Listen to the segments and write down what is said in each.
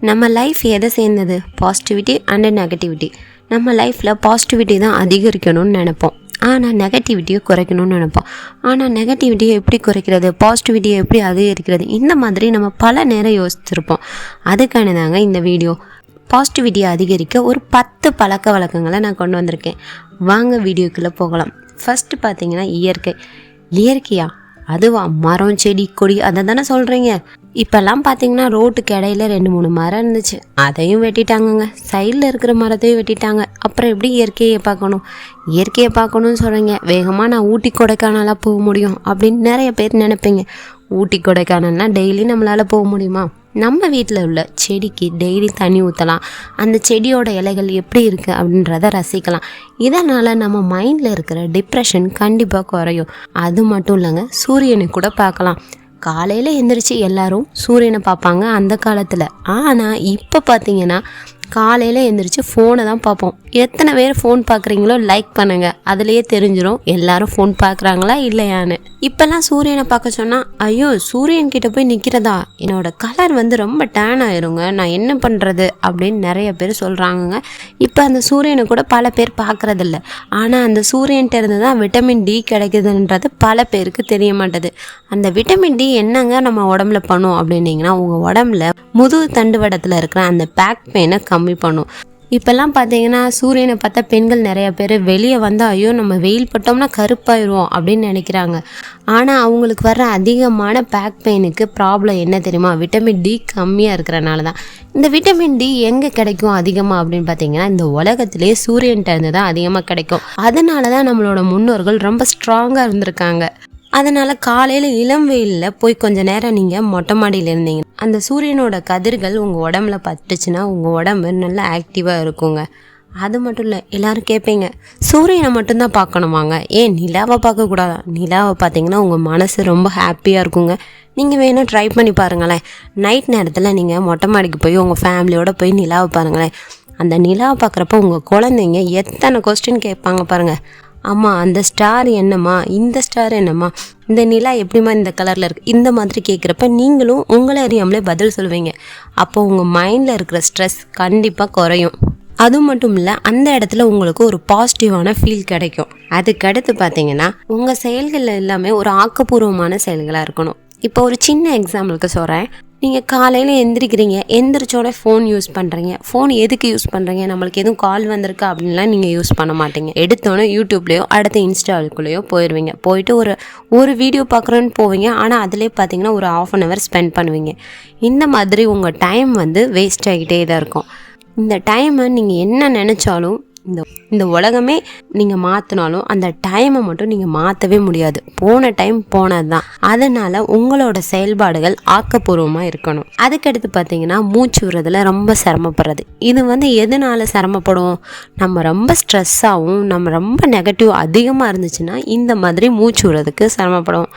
நம்ம லைஃப் எதை சேர்ந்தது? பாசிட்டிவிட்டி அண்ட் நெகட்டிவிட்டி நம்ம லைஃப்பில் பாசிட்டிவிட்டி தான் அதிகரிக்கணும்னு நினைப்போம். ஆனால் நெகட்டிவிட்டியை குறைக்கணும்னு நினைப்போம். ஆனால் நெகட்டிவிட்டியை எப்படி குறைக்கிறது? பாசிட்டிவிட்டியை எப்படி அதிகரிக்கிறது? இந்த மாதிரி நம்ம பல நேரம் யோசிச்சிருப்போம். அதுக்கான தாங்க இந்த வீடியோ பாசிட்டிவிட்டியை அதிகரிக்க ஒரு பத்து பழக்க வழக்கங்களை நான் கொண்டு வந்திருக்கேன். வாங்க வீடியோக்குள்ளே போகலாம். ஃபஸ்ட்டு பார்த்தீங்கன்னா இயற்கை. இயற்கையா? அதுவா? மரம் செடி கொடி அதை தானே சொல்கிறீங்க இப்போல்லாம் பார்த்தீங்கன்னா ரோட்டுக்கு இடையில ரெண்டு மூணு மரம் இருந்துச்சு. அதையும் வெட்டிட்டாங்கங்க. சைடில் இருக்கிற மரத்தையும் வெட்டிட்டாங்க. அப்புறம் எப்படி இயற்கையை பார்க்கணும்? இயற்கையை பார்க்கணும்னு சொல்கிறீங்க வேகமாக நான் ஊட்டி கொடைக்கானலாக போக முடியும் அப்படின்னு நிறைய பேர் நினைப்பீங்க. ஊட்டி கொடைக்கானல்னால் டெய்லி நம்மளால் போக முடியுமா? நம்ம வீட்டில் உள்ள செடிக்கு டெய்லி தண்ணி ஊற்றலாம் அந்த செடியோட இலைகள் எப்படி இருக்குது அப்படின்றத ரசிக்கலாம். இதனால் நம்ம மைண்டில் இருக்கிற டிப்ரெஷன் கண்டிப்பாக குறையும். அது மட்டும் இல்லைங்க சூரியனை கூட பார்க்கலாம். காலையில் எந்திரிச்சு எல்லாரும் சூரியனை பார்ப்பாங்க அந்த காலத்தில். ஆனால் இப்போ பார்த்தீங்கன்னா காலையில் எழுந்திரிச்சு ஃபோனை தான் பார்ப்போம். எத்தனை பேர் ஃபோன் பார்க்குறீங்களோ லைக் பண்ணுங்கள் அதுலேயே தெரிஞ்சிடும் எல்லாரும் ஃபோன் பார்க்குறாங்களா இல்லையான்னு. இப்போல்லாம் சூரியனை பார்க்க சொன்னால் ஐயோ சூரியன் கிட்ட போய் நிற்கிறதா என்னோட கலர் வந்து ரொம்ப டேன் ஆயிருங்க. நான் என்ன பண்ணுறது அப்படின்னு நிறைய பேர் சொல்கிறாங்கங்க இப்போ அந்த சூரியனை கூட பல பேர் பார்க்குறதில்ல. ஆனால் அந்த சூரியன்கிட்ட இருந்து தான் விட்டமின் டி கிடைக்குதுன்றது பல பேருக்கு தெரிய மாட்டேது. அந்த விட்டமின் டி என்னங்க நம்ம உடம்புல பண்ணும் அப்படின்னீங்கன்னா உங்கள் உடம்புல முதுகு தண்டுவடத்தில் இருக்கிற அந்த பேக் பெயினை கம்மி பண்ணும். இப்போல்லாம் பார்த்தீங்கன்னா சூரியனை பார்த்தா பெண்கள் நிறைய பேர் வெளியே வந்தால் ஐயோ நம்ம வெயில் பட்டோம்னா கருப்பாயிடுவோம் அப்படின்னு நினைக்கிறாங்க. ஆனால் அவங்களுக்கு வர்ற அதிகமான பேக் பெயினுக்கு ப்ராப்ளம் என்ன தெரியுமா? விட்டமின் டி கம்மியாக இருக்கிறனால தான். இந்த விட்டமின் டி எங்கே கிடைக்கும் அதிகமாக அப்படின்னு பார்த்தீங்கன்னா இந்த உலகத்திலே சூரியன்கிட்ட இருந்து தான் அதிகமாக கிடைக்கும். அதனால தான் நம்மளோட முன்னோர்கள் ரொம்ப ஸ்ட்ராங்காக இருந்திருக்காங்க. அதனால் காலையில் இளம் வெயிலில் போய் கொஞ்ச நேரம் நீங்கள் மொட்டை மாடியில் இருந்தீங்க. அந்த சூரியனோட கதிர்கள் உங்கள் உடம்புல பட்டுச்சுன்னா உங்கள் உடம்பு நல்லா ஆக்டிவாக இருக்குங்க. அது மட்டும் இல்லை எல்லாரும் கேட்பீங்க சூரியனை மட்டும்தான் பார்க்கணுமாங்க? ஏன் நிலாவை பார்க்கக்கூடாதா நிலாவை பார்த்தீங்கன்னா உங்கள் மனசு ரொம்ப ஹாப்பியாக இருக்குங்க. நீங்கள் வேணால் ட்ரை பண்ணி பாருங்களேன். நைட் நேரத்தில் நீங்கள் மொட்டை மாடிக்கு போய் உங்கள் ஃபேமிலியோட போய் நிலாவை பாருங்களேன். அந்த நிலாவை பார்க்குறப்ப உங்கள் குழந்தைங்க எத்தனை கொஸ்டின் கேட்பாங்க பாருங்கள் அம்மா அந்த ஸ்டார் என்னம்மா? இந்த ஸ்டார் என்னம்மா? இந்த நிலா எப்படிம்மா இந்த கலரில் இருக்குது இந்த மாதிரி கேட்குறப்ப நீங்களும் உங்களை அறியாமலே பதில் சொல்லுவீங்க. அப்போ உங்கள் மைண்டில் இருக்கிற ஸ்ட்ரெஸ் கண்டிப்பாக குறையும். அது மட்டும் இல்லை அந்த இடத்துல உங்களுக்கு ஒரு பாசிட்டிவான ஃபீல் கிடைக்கும். அதுக்கடுத்து பார்த்தீங்கன்னா உங்கள் செயல்கள் எல்லாமே ஒரு ஆக்கப்பூர்வமான செயல்களாக இருக்கணும். இப்போ ஒரு சின்ன எக்ஸாம்பிளுக்கு சொல்கிறேன் நீங்கள் காலையில் எந்திரிக்கிறீங்க எந்திரிச்சோட ஃபோன் யூஸ் பண்ணுறீங்க ஃபோன் எதுக்கு யூஸ் பண்ணுறீங்க நம்மளுக்கு எதுவும் கால் வந்திருக்கா? அப்படின்லாம் நீங்கள் யூஸ் பண்ண மாட்டீங்க. எடுத்தோன்னே யூடியூப்லேயோ அடுத்த இன்ஸ்டாவுக்குள்ளேயோ போயிடுவீங்க போயிட்டு ஒரு ஒரு வீடியோ பார்க்குறோன்னு போவீங்க. ஆனால் அதிலே பார்த்தீங்கன்னா ஒரு ஆஃப் அன் ஹவர் ஸ்பெண்ட் பண்ணுவீங்க. இந்த மாதிரி உங்கள் டைம் வந்து வேஸ்ட் ஆகிட்டே தான் இருக்கும். இந்த டைமை நீங்கள் என்ன நினச்சாலும் இந்த இந்த உலகமே நீங்கள் மாற்றினாலும் அந்த டைமை மட்டும் நீங்கள் மாற்றவே முடியாது. போன டைம் போனது தான் அதனால் உங்களோட செயல்பாடுகள் ஆக்கப்பூர்வமாக இருக்கணும். அதுக்கடுத்து பார்த்தீங்கன்னா மூச்சு விடுறதுல ரொம்ப சிரமப்படுறது. இது வந்து எதனால சிரமப்படுவோம் நம்ம ரொம்ப ஸ்ட்ரெஸ்ஸாகவும் நம்ம ரொம்ப நெகட்டிவ் அதிகமாக இருந்துச்சுன்னா இந்த மாதிரி மூச்சு விடுறதுக்கு சிரமப்படுவோம்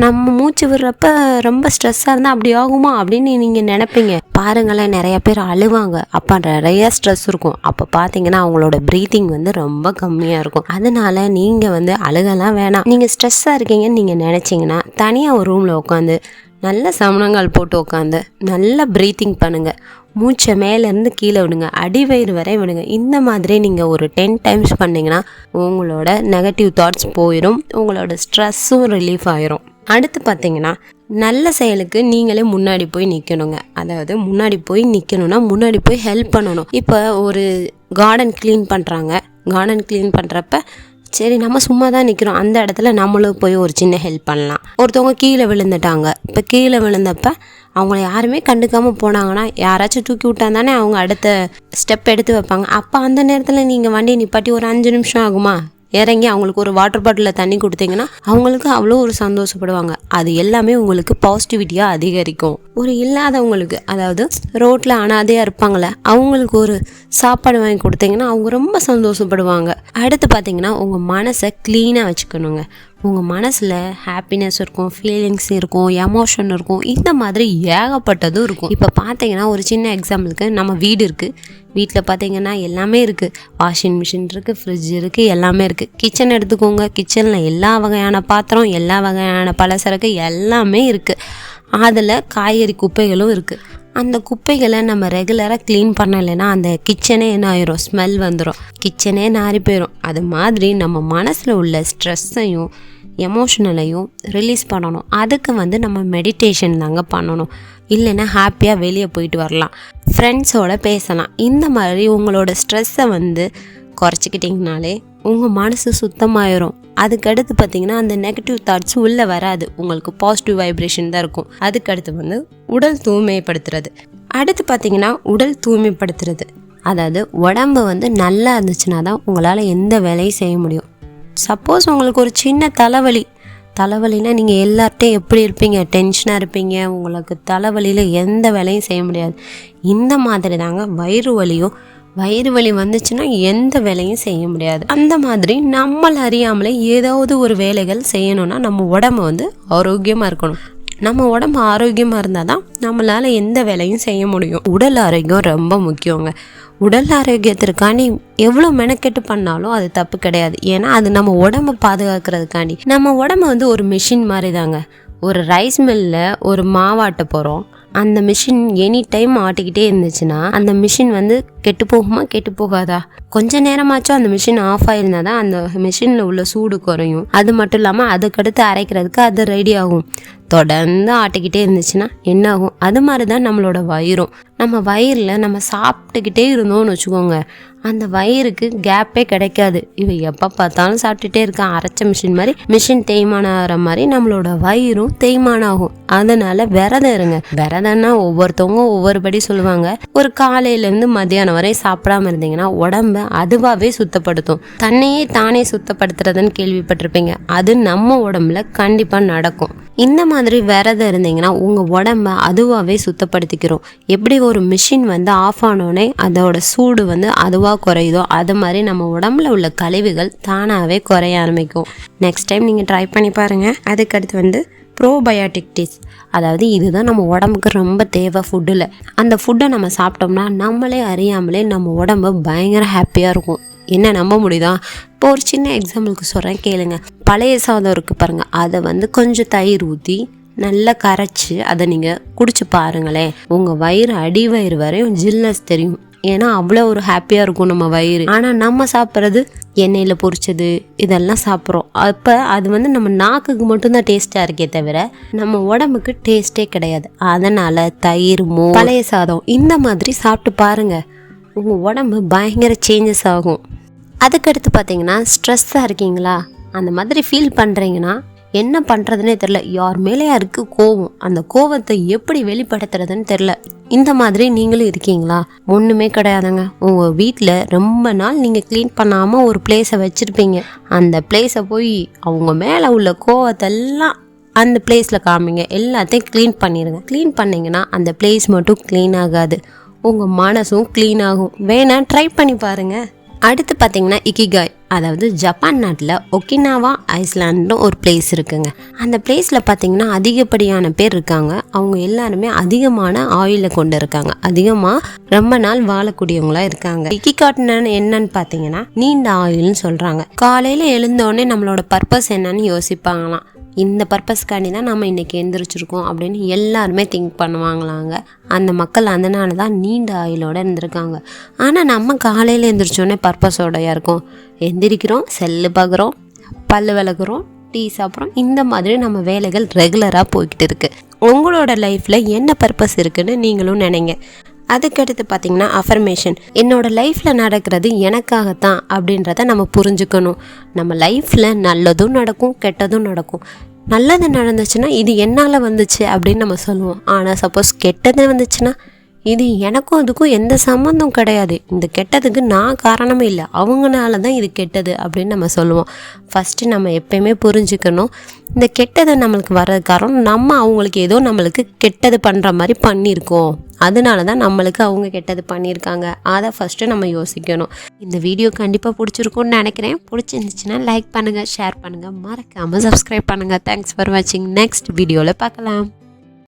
நம்ம மூச்சு விடுறப்ப ரொம்ப ஸ்ட்ரெஸ்ஸாக இருந்தால் அப்படி ஆகுமா அப்படின்னு நீங்கள் நினைப்பீங்க. பாருங்களேன் நிறைய பேர் அழுவாங்க. அப்போ நிறைய ஸ்ட்ரெஸ் இருக்கும். அப்போ பார்த்தீங்கன்னா அவங்களோட ப்ரீத்திங் வந்து ரொம்ப கம்மியாக இருக்கும். அதனால நீங்கள் வந்து அழுகலாம் வேணாம். நீங்கள் ஸ்ட்ரெஸ்ஸாக இருக்கீங்கன்னு நீங்கள் நினச்சிங்கன்னா தனியாக ஒரு ரூமில் உட்காந்து நல்ல சமணங்கால் போட்டு உட்காந்து நல்லா ப்ரீத்திங் பண்ணுங்கள் மூச்சை மேலேருந்து கீழே விடுங்க. அடிவயிறு வரை விடுங்க. இந்த மாதிரி நீங்கள் ஒரு டென் டைம்ஸ் பண்ணிங்கன்னா உங்களோட நெகட்டிவ் தாட்ஸ் போயிடும் உங்களோட ஸ்ட்ரெஸ்ஸும் ரிலீஃப் ஆயிரும். அடுத்து பார்த்தீங்கன்னா நல்ல செயலுக்கு நீங்களே முன்னாடி போய் நிற்கணுங்க அதாவது முன்னாடி போய் நிற்கணும்னா முன்னாடி போய் ஹெல்ப் பண்ணணும். இப்போ ஒரு கார்டன் க்ளீன் பண்ணுறாங்க கார்டன் க்ளீன் பண்ணுறப்ப சரி நம்ம சும்மா தான் நிற்கிறோம் அந்த இடத்துல நம்மளும் போய் ஒரு சின்ன ஹெல்ப் பண்ணலாம். ஒருத்தவங்க கீழே விழுந்துட்டாங்க. இப்போ கீழே விழுந்தப்ப அவங்கள யாருமே கண்டுக்காமல் போனாங்கன்னா யாராச்சும் தூக்கி விட்டா தானே அவங்க அடுத்த ஸ்டெப் எடுத்து வைப்பாங்க. அப்போ அந்த நேரத்தில் நீங்கள் வண்டியை நிப்பாட்டி ஒரு அஞ்சு நிமிஷம் ஆகுமா? இறங்கி அவங்களுக்கு ஒரு வாட்டர் பாட்டிலில் தண்ணி கொடுத்தீங்கன்னா அவங்களுக்கு அவ்வளோ ஒரு சந்தோஷப்படுவாங்க. அது எல்லாமே உங்களுக்கு பாசிட்டிவிட்டியாக அதிகரிக்கும். ஒரு இல்லாதவங்களுக்கு அதாவது ரோட்டில் அனாதையாக இருப்பாங்களே அவங்களுக்கு ஒரு சாப்பாடு வாங்கி கொடுத்தீங்கன்னா அவங்க ரொம்ப சந்தோஷப்படுவாங்க. அடுத்து பார்த்தீங்கன்னா உங்கள் மனசை க்ளீனாக வச்சுக்கணுங்க. உங்கள் மனசில் ஹாப்பினஸ் இருக்கும் ஃபீலிங்ஸ் இருக்கும் எமோஷன் இருக்கும் இந்த மாதிரி ஏகப்பட்டதும் இருக்கும். இப்போ பார்த்தீங்கன்னா ஒரு சின்ன எக்ஸாம்பிளுக்கு நம்ம வீடு இருக்குது வீட்டில் பார்த்தீங்கன்னா எல்லாமே இருக்குது வாஷிங் மிஷின் இருக்குது ஃப்ரிட்ஜ் இருக்குது எல்லாமே இருக்குது கிச்சன் எடுத்துக்கோங்க. கிச்சனில் எல்லா வகையான பாத்திரம் எல்லா வகையான பலசரக்கு எல்லாமே இருக்குது அதில் காய்கறி குப்பைகளும் இருக்குது அந்த குப்பைகளை நம்ம ரெகுலராக க்ளீன் பண்ணலைன்னா அந்த கிச்சனே என்ன ஆயிரும்? ஸ்மெல் வந்துடும் கிச்சனே நாறி போயிடும் அது மாதிரி நம்ம மனசில் உள்ள ஸ்ட்ரெஸ்ஸையும் எமோஷனலையும் ரிலீஸ் பண்ணணும். அதுக்கு வந்து நம்ம மெடிடேஷன் தாங்க பண்ணணும். இல்லைன்னா ஹாப்பியாக வெளியே போயிட்டு வரலாம். ஃப்ரெண்ட்ஸோட பேசலாம். இந்த மாதிரி உங்களோட ஸ்ட்ரெஸ்ஸை வந்து குறைச்சிக்கிட்டிங்கனாலே உங்கள் மனசு சுத்தமாயிரும். அதுக்கடுத்து பார்த்தீங்கன்னா அந்த நெகட்டிவ் தாட்ஸ் உள்ளே வராது. உங்களுக்கு பாசிட்டிவ் வைப்ரேஷன் தான் இருக்கும். அதுக்கடுத்து வந்து உடல் தூய்மைப்படுத்துறது. அடுத்து பார்த்தீங்கன்னா உடல் தூய்மைப்படுத்துறது. அதாவது உடம்பு வந்து நல்லா இருந்துச்சுன்னா தான் உங்களால் எந்த வேலையும் செய்ய முடியும். சப்போஸ் உங்களுக்கு ஒரு சின்ன தலைவலி. தலைவலினா நீங்கள் எல்லார்ட்டையும் எப்படி இருப்பீங்க? டென்ஷனாக இருப்பீங்க. உங்களுக்கு தலைவலியில் எந்த வேலையும் செய்ய முடியாது. இந்த மாதிரி தாங்க வயிறு வலியும் வயிறு வலி வந்துச்சுன்னா எந்த வேலையும் செய்ய முடியாது. அந்த மாதிரி நம்மளை அறியாமலே ஏதாவது ஒரு வேலைகள் செய்யணும்னா நம்ம உடம்பு வந்து ஆரோக்கியமாக இருக்கணும். நம்ம உடம்பு ஆரோக்கியமாக இருந்தால் தான் நம்மளால் எந்த வேலையும் செய்ய முடியும். உடல் ஆரோக்கியம் ரொம்ப முக்கியங்க. உடல் ஆரோக்கியத்திற்காண்டி எவ்வளோ மெனக்கெட்டு பண்ணாலும் அது தப்பு கிடையாது. ஏன்னா அது நம்ம உடம்பை பாதுகாக்கிறதுக்காண்டி. நம்ம உடம்பு வந்து ஒரு மிஷின் மாதிரி தாங்க ஒரு ரைஸ் மில்லில் ஒரு மாவாட்ட போகிறோம் அந்த மிஷின் எனி டைம் ஆட்டிக்கிட்டே இருந்துச்சுன்னா அந்த மிஷின் வந்து கெட்டு போகுமா கெட்டு போகாதா? கொஞ்ச நேரமாச்சும் அந்த மிஷின் ஆஃப் ஆயிருந்தா தான் அந்த மிஷினில் உள்ள சூடு குறையும். அது மட்டும் இல்லாமல் அதுக்கடுத்து அரைக்கிறதுக்கு அது ரெடி ஆகும். தொடர்ந்து ஆட்டிக்கிட்டே இருந்துச்சுன்னா என்ன ஆகும் அது மாதிரி தான் நம்மளோட வயிறும். நம்ம வயிறில் நம்ம சாப்பிட்டுக்கிட்டே இருந்தோம்னு வச்சுக்கோங்க. அந்த வயிறுக்கு கேப்பே கிடைக்காது. இவை எப்போ பார்த்தாலும் சாப்பிட்டுட்டே இருக்கான் அரைச்ச மிஷின் மாதிரி மிஷின் தேய்மானம் ஆகிற மாதிரி நம்மளோட வயிறும் தேய்மானம் ஆகும் அதனால விரதம் இருங்க. விரதம்னா ஒவ்வொருத்தவங்க ஒவ்வொருபடி சொல்லுவாங்க. ஒரு காலையிலேருந்து மத்தியானம் வரை சாப்பிடாம இருந்தீங்கன்னா உடம்ப அதுவாகவே சுத்தப்படுத்தும். தன்னையே தானே சுத்தப்படுத்துறதுன்னு கேள்விப்பட்டிருப்பீங்க. அது நம்ம உடம்புல கண்டிப்பாக நடக்கும். இந்த மாதிரி விரதம் இருந்தீங்கன்னா உங்கள் உடம்ப அதுவாகவே சுத்தப்படுத்திக்கிறோம். எப்படி ஒரு மிஷின் வந்து ஆஃப் ஆனோடனே அதோட சூடு வந்து அதுவாக குறையுதோ அது மாதிரி நம்ம உடம்புல உள்ள கழிவுகள் தானாகவே குறைய ஆரம்பிக்கும். நெக்ஸ்ட் டைம் நீங்கள் ட்ரை பண்ணி பாருங்கள் அதுக்கடுத்து வந்து ப்ரோபயோட்டிக் டீஸ் அதாவது இதுதான் நம்ம உடம்புக்கு ரொம்ப தேவை ஃபுட்டில் அந்த ஃபுட்டை நம்ம சாப்பிட்டோம்னா நம்மளே அறியாமலே நம்ம உடம்பு பயங்கர ஹாப்பியாக இருக்கும். என்ன நம்ப முடியுதா? இப்போ ஒரு சின்ன எக்ஸாம்பிளுக்கு சொல்கிறேன் கேளுங்க. பழைய சாதம் இருக்குது பாருங்கள் அதை வந்து கொஞ்சம் தயிர் ஊற்றி நல்லா கரைச்சி அதை நீங்கள் குடிச்சு பாருங்களேன். உங்கள் வயிறு அடி வயிறு வரையும் ஜில்னஸ் தெரியும். ஏன்னா அவ்வளோ ஒரு ஹாப்பியாக இருக்கும் நம்ம வயிறு. ஆனால் நம்ம சாப்பிட்றது எண்ணெயில் பொரிச்சது இதெல்லாம் சாப்பிட்றோம். அப்போ அது வந்து நம்ம நாக்குக்கு மட்டும்தான் டேஸ்ட்டாக இருக்கே தவிர நம்ம உடம்புக்கு டேஸ்ட்டே கிடையாது. அதனால் தயிர் மோ பழைய சாதம் இந்த மாதிரி சாப்பிட்டு பாருங்கள் உங்கள் உடம்பு பயங்கர சேஞ்சஸ் ஆகும். அதுக்கடுத்து பார்த்தீங்கன்னா ஸ்ட்ரெஸ்ஸாக இருக்கீங்களா? அந்த மாதிரி ஃபீல் பண்ணுறீங்கன்னா என்ன பண்ணுறதுனே தெரில யார் மேலே யாருக்கு கோவம்? அந்த கோவத்தை எப்படி வெளிப்படுத்துறதுன்னு தெரில இந்த மாதிரி நீங்களும் இருக்கீங்களா? ஒன்றுமே கிடையாதுங்க. உங்கள் வீட்டில் ரொம்ப நாள் நீங்கள் க்ளீன் பண்ணாமல் ஒரு பிளேஸை வச்சுருப்பீங்க. அந்த பிளேஸை போய் அவங்க மேலே உள்ள கோவத்தெல்லாம் அந்த பிளேஸில் காமிங்க. எல்லாத்தையும் க்ளீன் பண்ணிடுங்க க்ளீன் பண்ணிங்கன்னா அந்த பிளேஸ் மட்டும் க்ளீன் ஆகாது. உங்கள் மனசும் க்ளீன் ஆகும். வேணால் ட்ரை பண்ணி பாருங்கள் அடுத்து பார்த்தீங்கன்னா இக்கிகாய் அதாவது ஜப்பான் நாட்டில் ஒக்கினாவா ஐஸ்லாண்ட்னு ஒரு பிளேஸ் இருக்குங்க. அந்த பிளேஸில் பார்த்தீங்கன்னா அதிகப்படியான பேர் இருக்காங்க. அவங்க எல்லாருமே அதிகமான ஆயிலை கொண்டு இருக்காங்க. அதிகமாக ரொம்ப நாள் வாழக்கூடியவங்களா இருக்காங்க. இக்கிகாட்னு என்னன்னு பார்த்தீங்கன்னா நீண்ட ஆயில்னு சொல்கிறாங்க காலையில் எழுந்தோடனே நம்மளோட பர்பஸ் என்னன்னு யோசிப்பாங்களாம். இந்த பர்பஸ்க்காண்டி தான் நம்ம இன்றைக்கி எழுந்திரிச்சிருக்கோம் அப்படின்னு எல்லாருமே திங்க் பண்ணுவாங்களாங்க. அந்த மக்கள் அதனால தான் நீண்ட ஆயுளோட இருந்திருக்காங்க. ஆனால் நம்ம காலையில் எழுந்திரிச்சோன்னே பர்பஸோடையாக இருக்கும். எந்திரிக்கிறோம் செல்லு பார்க்குறோம் பல் விளக்குறோம் டீ சாப்பிட்றோம். இந்த மாதிரி நம்ம வேலைகள் ரெகுலராக போய்கிட்டு இருக்குது உங்களோட லைஃப்பில் என்ன பர்பஸ் இருக்குதுன்னு நீங்களும் நினைங்க. அதுக்கடுத்து பார்த்தீங்கன்னா அஃபர்மேஷன் என்னோட லைஃப்பில் நடக்கிறது எனக்காகத்தான் அப்படின்றத நம்ம புரிஞ்சுக்கணும். நம்ம லைஃப்பில் நல்லதும் நடக்கும் கெட்டதும் நடக்கும். நல்லது நடந்துச்சுன்னா இது என்னால் வந்துச்சு அப்படின்னு நம்ம சொல்லுவோம். ஆனால் சப்போஸ் கெட்டது வந்துச்சுன்னா இது எனக்கும் அதுக்கும் எந்த சம்மந்தம் கிடையாது. இந்த கெட்டதுக்கு நான் காரணமே இல்லை. அவங்கனால தான் இது கெட்டது அப்படின்னு நம்ம சொல்லுவோம். ஃபஸ்ட்டு நம்ம எப்பயுமே புரிஞ்சுக்கணும். இந்த கெட்டதை நம்மளுக்கு வர்றது காரணம் நம்ம அவங்களுக்கு ஏதோ நம்மளுக்கு கெட்டது பண்ணுற மாதிரி பண்ணியிருக்கோம். அதனால தான் நம்மளுக்கு அவங்க கெட்டது பண்ணியிருக்காங்க. அதை ஃபஸ்ட்டு நம்ம யோசிக்கணும். இந்த வீடியோ கண்டிப்பாக பிடிச்சிருக்கும்னு நினைக்கிறேன். பிடிச்சிருந்துச்சுன்னா லைக் பண்ணுங்கள் ஷேர் பண்ணுங்கள் மறக்காமல் சப்ஸ்கிரைப் பண்ணுங்கள் தேங்க்ஸ் ஃபார் வாட்சிங் நெக்ஸ்ட் வீடியோவில் பார்க்கலாம்.